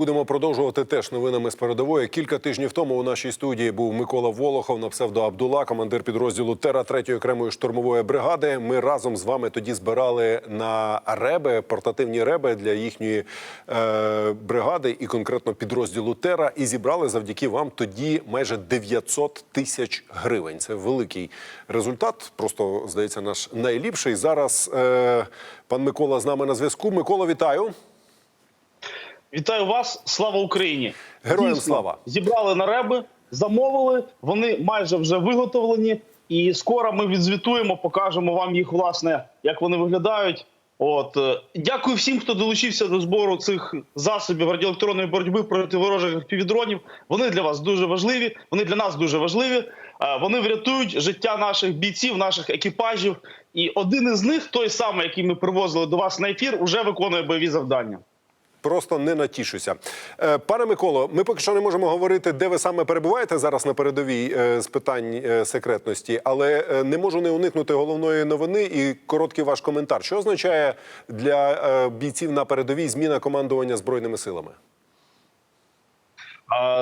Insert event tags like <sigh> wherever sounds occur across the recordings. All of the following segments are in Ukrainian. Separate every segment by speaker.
Speaker 1: Будемо продовжувати теж новинами з передової. Кілька тижнів тому у нашій студії був Микола Волохов на псевдо Абдула, командир підрозділу Тера 3-ї окремої штурмової бригади. Ми разом з вами тоді збирали на реби, портативні реби для їхньої е, бригади і конкретно підрозділу Тера. І зібрали завдяки вам тоді майже 900 тисяч гривень. Це великий результат. Просто здається, наш найліпший. Зараз е, пан Микола з нами на зв'язку. Микола, вітаю.
Speaker 2: Вітаю вас, слава Україні!
Speaker 1: Героям слава!
Speaker 2: Зібрали на реби, замовили. Вони майже вже виготовлені, і скоро ми відзвітуємо, покажемо вам їх, власне, як вони виглядають. От е, дякую всім, хто долучився до збору цих засобів радіоелектронної боротьби проти ворожих півдронів. Вони для вас дуже важливі. Вони для нас дуже важливі. Е, Вони врятують життя наших бійців, наших екіпажів. І один із них, той самий, який ми привозили до вас на ефір, уже виконує бойові завдання.
Speaker 1: Просто не натішуся. Е, Пане Миколо, ми поки що не можемо говорити, де ви саме перебуваєте зараз на передовій е, з питань е, секретності, але не можу не уникнути головної новини і короткий ваш коментар. Що означає для бійців на передовій зміна командування збройними силами?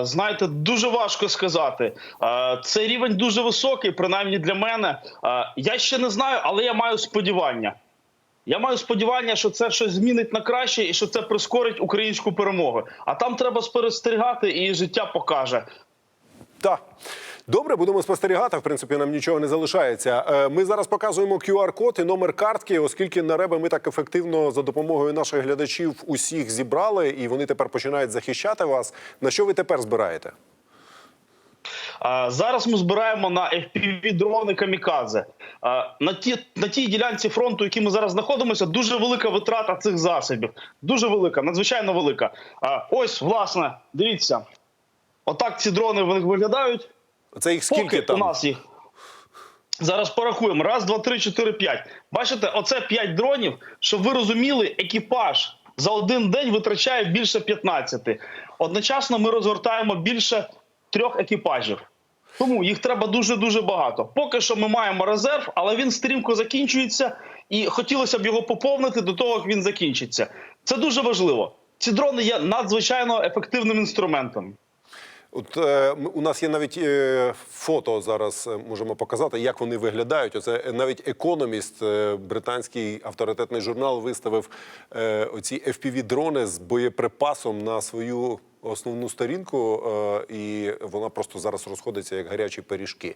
Speaker 2: Знаєте, дуже важко сказати. Цей рівень дуже високий, принаймні для мене. Я ще не знаю, але я маю сподівання. Я маю сподівання, що це щось змінить на краще і що це прискорить українську перемогу. А там треба спостерігати, і життя покаже.
Speaker 1: Так. Добре, будемо спостерігати. В принципі, нам нічого не залишається. Е, Ми зараз показуємо QR-код і номер картки, оскільки на реби ми так ефективно за допомогою наших глядачів усіх зібрали, і вони тепер починають захищати вас. На що ви тепер збираєте?
Speaker 2: Зараз ми збираємо на fpv дрони камікадзе. На ті на тій ділянці фронту, які ми зараз знаходимося, дуже велика витрата цих засобів. Дуже велика, надзвичайно велика. Ось, власне, дивіться, отак ці дрони вони виглядають.
Speaker 1: Це їх скільки
Speaker 2: Поки
Speaker 1: там?
Speaker 2: у нас їх. Зараз порахуємо. Раз, два, три, чотири, п'ять. Бачите, оце п'ять дронів, щоб ви розуміли, екіпаж за один день витрачає більше 15. Одночасно ми розгортаємо більше трьох екіпажів. Тому їх треба дуже дуже багато. Поки що ми маємо резерв, але він стрімко закінчується, і хотілося б його поповнити до того, як він закінчиться. Це дуже важливо. Ці дрони є надзвичайно ефективним інструментом.
Speaker 1: От е, у нас є навіть е, фото зараз. е, Можемо показати, як вони виглядають. Оце е, навіть економіст, е, британський авторитетний журнал, виставив е, оці fpv дрони з боєприпасом на свою. Основну сторінку, е, і вона просто зараз розходиться як гарячі пиріжки. Е,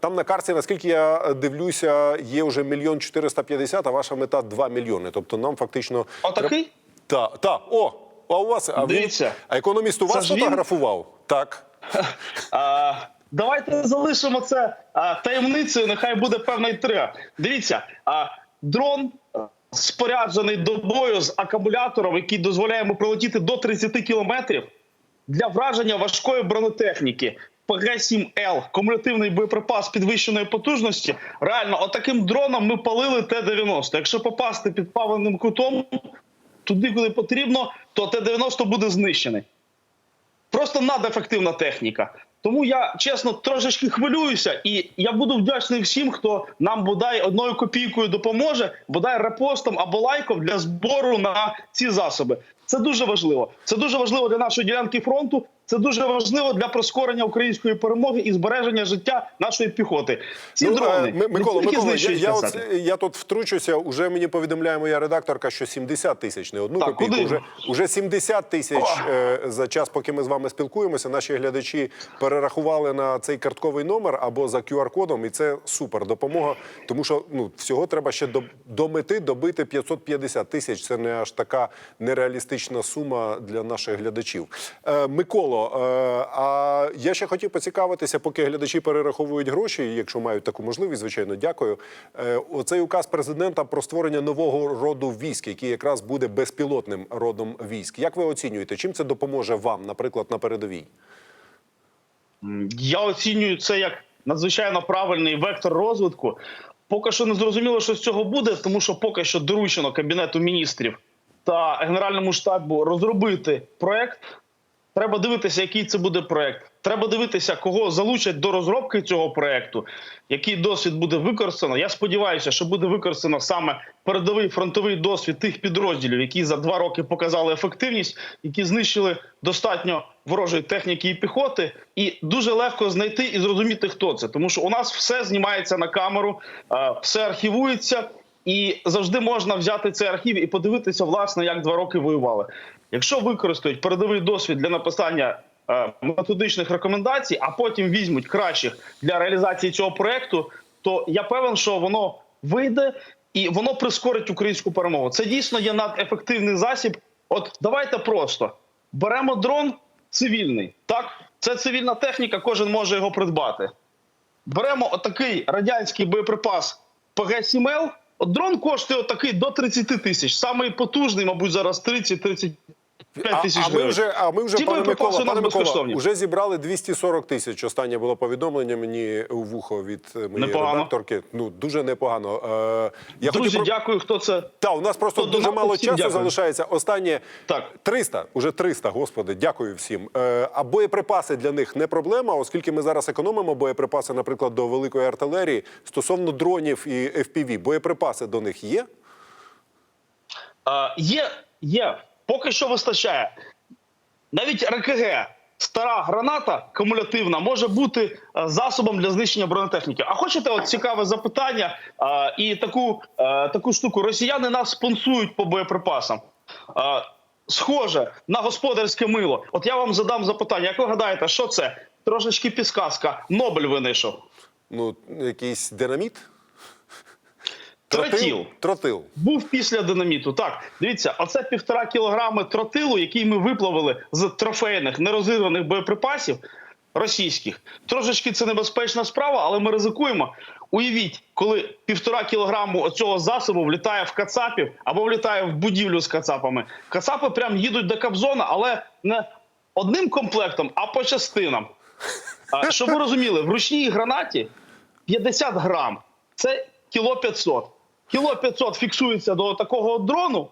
Speaker 1: там на карті, наскільки я дивлюся, є вже мільйон 450, а ваша мета 2 мільйони. Тобто нам фактично
Speaker 2: Отакий?
Speaker 1: Так, так, о, а у вас а він- а економіст у
Speaker 2: Це
Speaker 1: вас
Speaker 2: він?
Speaker 1: фотографував? Так. <laughs>
Speaker 2: А, давайте залишимо це а, таємницею. Нехай буде певна інтрига. Дивіться, а, дрон споряджений до бою з акумулятором, який дозволяє йому пролетіти до 30 кілометрів для враження важкої бронетехніки. ПГ-7Л, кумулятивний боєприпас підвищеної потужності. Реально, отаким дроном ми палили Т-90. Якщо попасти під паленим кутом туди, куди потрібно, то Т-90 буде знищений. Просто надефективна техніка. Тому я чесно трошечки хвилююся, і я буду вдячний всім, хто нам бодай одною копійкою допоможе, бодай репостом або лайком для збору на ці засоби. Це дуже важливо. Це дуже важливо для нашої ділянки фронту. Це дуже важливо для прискорення української перемоги і збереження життя нашої піхоти. Ці
Speaker 1: Ну,
Speaker 2: дрони
Speaker 1: е, Ми- Микола, Микола, я, я, от, я тут втручуся. Уже мені повідомляє моя редакторка, що 70 тисяч, не одну
Speaker 2: Так,
Speaker 1: копійку.
Speaker 2: куди?
Speaker 1: Уже, уже 70 тисяч е, за час, поки ми з вами спілкуємося. Наші глядачі перерахували на цей картковий номер або за QR-кодом, і це супер допомога. Тому що ну всього треба ще до, до мети добити 550 тисяч. Це не аж така нереалістична сума для наших глядачів. Е, Миколо, е, а я ще хотів поцікавитися, поки глядачі перераховують гроші, якщо мають таку можливість, звичайно, дякую. Е, Оцей указ президента про створення нового роду військ, який якраз буде безпілотним родом військ. Як ви оцінюєте, чим це допоможе вам, наприклад, на передовій?
Speaker 2: Я оцінюю це як надзвичайно правильний вектор розвитку. Поки що не зрозуміло, що з цього буде, тому що поки що доручено кабінету міністрів та генеральному штабу розробити проект. Треба дивитися, який це буде проект. Треба дивитися, кого залучать до розробки цього проекту, який досвід буде використано. Я сподіваюся, що буде використано саме передовий фронтовий досвід тих підрозділів, які за два роки показали ефективність, які знищили достатньо ворожої техніки і піхоти, і дуже легко знайти і зрозуміти, хто це, тому що у нас все знімається на камеру, все архівується. І завжди можна взяти цей архів і подивитися, власне, як два роки воювали. Якщо використають передовий досвід для написання е, методичних рекомендацій, а потім візьмуть кращих для реалізації цього проекту, то я певен, що воно вийде і воно прискорить українську перемогу. Це дійсно є надефективний засіб. От давайте просто беремо дрон цивільний. Так, це цивільна техніка, кожен може його придбати. Беремо отакий радянський боєприпас ПГ-7Л. Дрон коштує отакий до 30 тисяч. Самий потужний, мабуть, зараз 30-35
Speaker 1: А,
Speaker 2: тисяч
Speaker 1: а ми
Speaker 2: гривень.
Speaker 1: вже, а ми вже пане Микола, пане Микола, вже зібрали 240 тисяч. Останнє було повідомлення мені у вухо від е, моєї
Speaker 2: Непогано.
Speaker 1: редакторки. Ну дуже непогано. Е, я
Speaker 2: Друзі,
Speaker 1: про-
Speaker 2: дякую, хто це.
Speaker 1: Та, у нас просто
Speaker 2: Хто
Speaker 1: дуже
Speaker 2: донатив,
Speaker 1: мало часу
Speaker 2: дякую.
Speaker 1: залишається. Останнє
Speaker 2: Так.
Speaker 1: 300, уже 300, господи, дякую всім. Е, а боєприпаси для них не проблема, оскільки ми зараз економимо боєприпаси, наприклад, до великої артилерії. Стосовно дронів і FPV, боєприпаси до них є?
Speaker 2: Е, є, є, поки що вистачає. Навіть РКГ, стара граната кумулятивна, може бути е, засобом для знищення бронетехніки. А хочете от цікаве запитання е, і таку, е, таку штуку? Росіяни нас спонсують по боєприпасам. Е, Схоже на господарське мило. От я вам задам запитання. Як ви гадаєте, що це? Трошечки підсказка. Нобель винайшов.
Speaker 1: Ну, якийсь динаміт?
Speaker 2: Тротіл.
Speaker 1: Тротил.
Speaker 2: Був після динаміту. Так, дивіться, оце півтора кілограми тротилу, який ми виплавили з трофейних нерозірваних боєприпасів російських. Трошечки це небезпечна справа, але ми ризикуємо. Уявіть, коли півтора кілограму цього засобу влітає в кацапів або влітає в будівлю з кацапами. Кацапи прям їдуть до Кабзона, але не одним комплектом, а по частинам. Щоб ви розуміли, в ручній гранаті 50 грам це кіло 500. Кіло 500 фіксується до такого дрону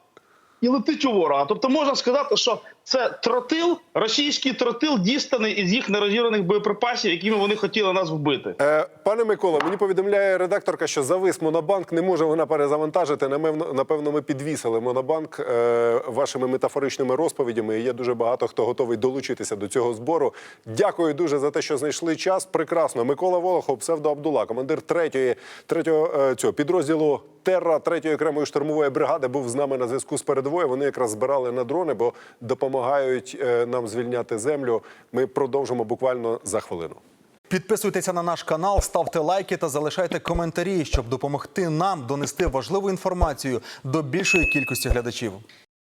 Speaker 2: і летить у ворога. Тобто можна сказати, що це тротил, російський тротил, дістаний із їх нерозірваних боєприпасів, якими вони хотіли нас вбити.
Speaker 1: Е, пане Микола, мені повідомляє редакторка, що завис монобанк, не може вона перезавантажити. Напевно, напевно, ми підвісили монобанк е, вашими метафоричними розповідями. Є дуже багато хто готовий долучитися до цього збору. Дякую дуже за те, що знайшли час. Прекрасно. Микола Волохов, псевдо Абдула, командир третьої, третього е, цього підрозділу Терра третьої окремої штурмової бригади, був з нами на зв'язку з передовою. Вони якраз збирали на дрони, бо допомагають е, нам звільняти землю. Ми продовжимо буквально за хвилину.
Speaker 3: Підписуйтеся на наш канал, ставте лайки та залишайте коментарі, щоб допомогти нам донести важливу інформацію до більшої кількості глядачів.